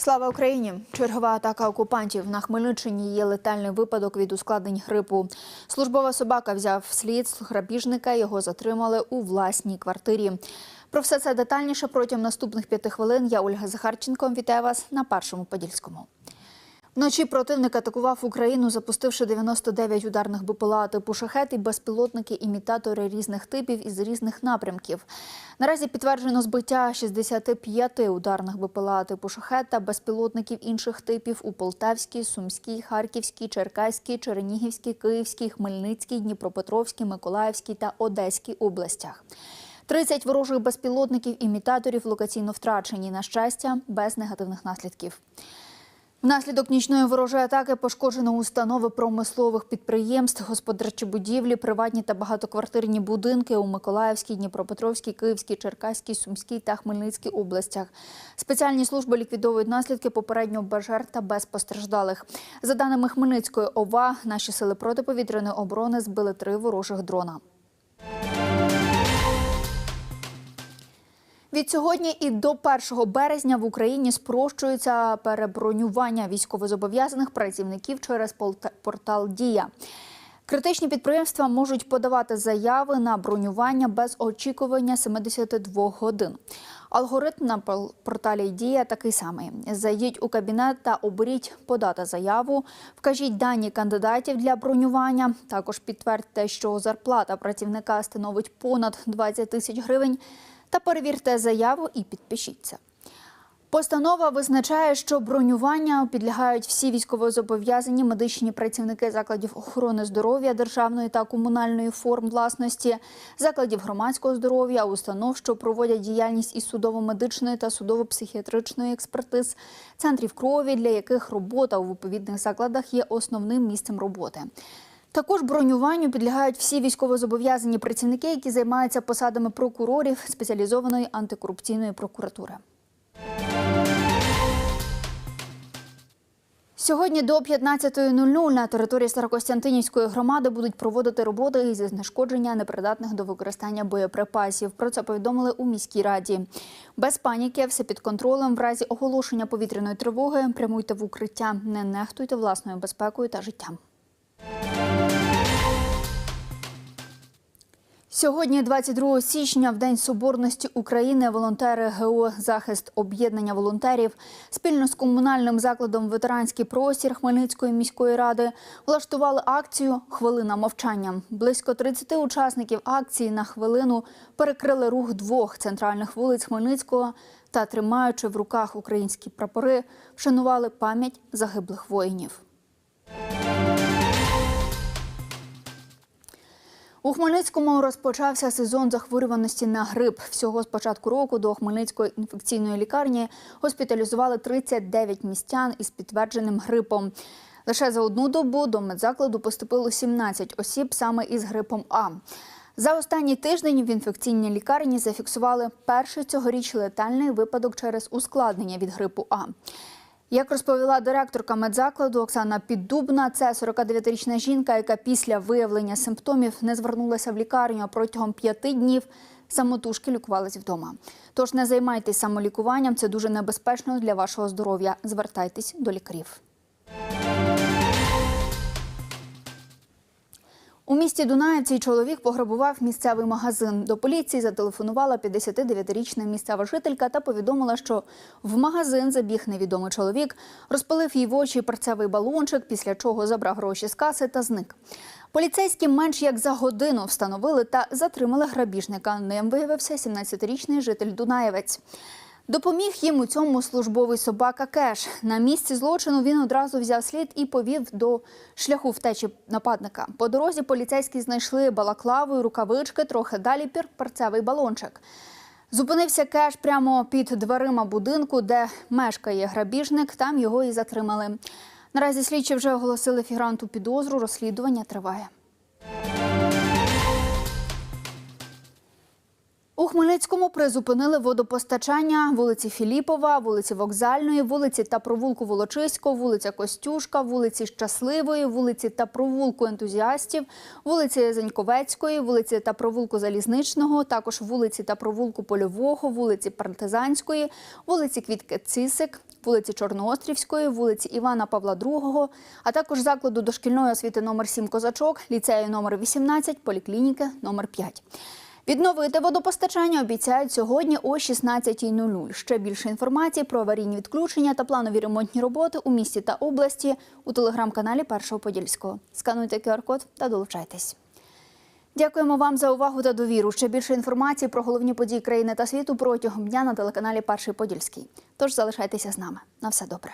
Слава Україні! Чергова атака окупантів на Хмельниччині є летальний випадок від ускладнень грипу. Службова собака взяв слід грабіжника. Його затримали у власній квартирі. Про все це детальніше протягом наступних п'яти хвилин. Я Ольга Захарченко. Вітаю вас на першому подільському. Вночі противник атакував Україну, запустивши 99 ударних БПЛА типу шахет і безпілотники імітатори різних типів із різних напрямків. Наразі підтверджено збиття 65 ударних БПЛА типу шахет та безпілотників інших типів у Полтавській, Сумській, Харківській, Черкаській, Чернігівській, Київській, Хмельницькій, Дніпропетровській, Миколаївській та Одеській областях. 30 ворожих безпілотників імітаторів локаційно втрачені. На щастя, без негативних наслідків. Внаслідок нічної ворожої атаки пошкоджено установи промислових підприємств, господарчі будівлі, приватні та багатоквартирні будинки у Миколаївській, Дніпропетровській, Київській, Черкаській, Сумській та Хмельницькій областях. Спеціальні служби ліквідовують наслідки попередньо без жертв та без постраждалих. За даними Хмельницької ОВА, наші сили протиповітряної оборони збили три ворожих дрона. Від сьогодні і до 1 березня в Україні спрощується перебронювання військовозобов'язаних працівників через портал Дія. Критичні підприємства можуть подавати заяви на бронювання без очікування 72 годин. Алгоритм на порталі Дія такий самий: зайдіть у кабінет та оберіть подати заяву, вкажіть дані кандидатів для бронювання. Також підтвердьте, що зарплата працівника становить понад 20 тисяч гривень та перевірте заяву і підпишіться. Постанова визначає, що бронювання підлягають всі військовозобов'язані медичні працівники закладів охорони здоров'я державної та комунальної форм власності, закладів громадського здоров'я, установ, що проводять діяльність із судово-медичної та судово-психіатричної експертиз, центрів крові, для яких робота у відповідних закладах є основним місцем роботи. Також бронюванню підлягають всі військовозобов'язані працівники, які займаються посадами прокурорів спеціалізованої антикорупційної прокуратури. Сьогодні до 15.00 на території Старокостянтинівської громади будуть проводити роботи зі знешкодження непридатних до використання боєприпасів. Про це повідомили у міській раді. Без паніки, все під контролем. В разі оголошення повітряної тривоги прямуйте в укриття, не нехтуйте власною безпекою та життям. Сьогодні, 22 січня, в День Соборності України, волонтери ГО Захист об'єднання волонтерів спільно з комунальним закладом Ветеранський простір Хмельницької міської ради влаштували акцію Хвилина мовчання. Близько 30 учасників акції на хвилину перекрили рух двох центральних вулиць Хмельницького та, тримаючи в руках українські прапори, вшанували пам'ять загиблих воїнів. У Хмельницькому розпочався сезон захворюваності на грип. Всього з початку року до Хмельницької інфекційної лікарні госпіталізували 39 містян із підтвердженим грипом. Лише за одну добу до медзакладу поступило 17 осіб саме із грипом А. За останній тиждень в інфекційній лікарні зафіксували перший цьогоріч летальний випадок через ускладнення від грипу А. Як розповіла директорка медзакладу Оксана Піддубна, це 49-річна жінка, яка після виявлення симптомів не звернулася в лікарню, а протягом п'яти днів самотужки лікувалась вдома. Тож не займайтесь самолікуванням, це дуже небезпечно для вашого здоров'я. Звертайтесь до лікарів. У місті Дунаївці чоловік пограбував місцевий магазин. До поліції зателефонувала 59-річна місцева жителька та повідомила, що в магазин забіг невідомий чоловік, розпалив їй в очі перцевий балончик, після чого забрав гроші з каси та зник. Поліцейські менш як за годину встановили та затримали грабіжника. Ним виявився 17-річний житель Дунаєвець. Допоміг їм у цьому службовий собака Кеш. На місці злочину він одразу взяв слід і повів до шляху втечі нападника. По дорозі поліцейські знайшли балаклаву рукавички, трохи далі перцевий балончик. Зупинився Кеш прямо під дверима будинку, де мешкає грабіжник. Там його і затримали. Наразі слідчі вже оголосили фігранту підозру. Розслідування триває. Хмельницькому призупинили водопостачання вулиці Філіпова, вулиці Вокзальної, вулиці та провулку Волочиського, вулиця Костюшка, вулиці Щасливої, вулиці та провулку ентузіастів, вулиці Зеньковецької, вулиці та провулку Залізничного, також вулиці та провулку Польового, вулиці Партизанської, вулиці Квітки Цисик, вулиці Чорноострівської, вулиці Івана Павла II, а також закладу дошкільної освіти номер 7 Козачок, ліцею номер 18, поліклініки номер 5. Відновити водопостачання обіцяють сьогодні о 16.00. Ще більше інформації про аварійні відключення та планові ремонтні роботи у місті та області у телеграм-каналі Першого Подільського. Скануйте QR-код та долучайтесь. Дякуємо вам за увагу та довіру. Ще більше інформації про головні події країни та світу протягом дня на телеканалі Перший Подільський. Тож залишайтеся з нами. На все добре.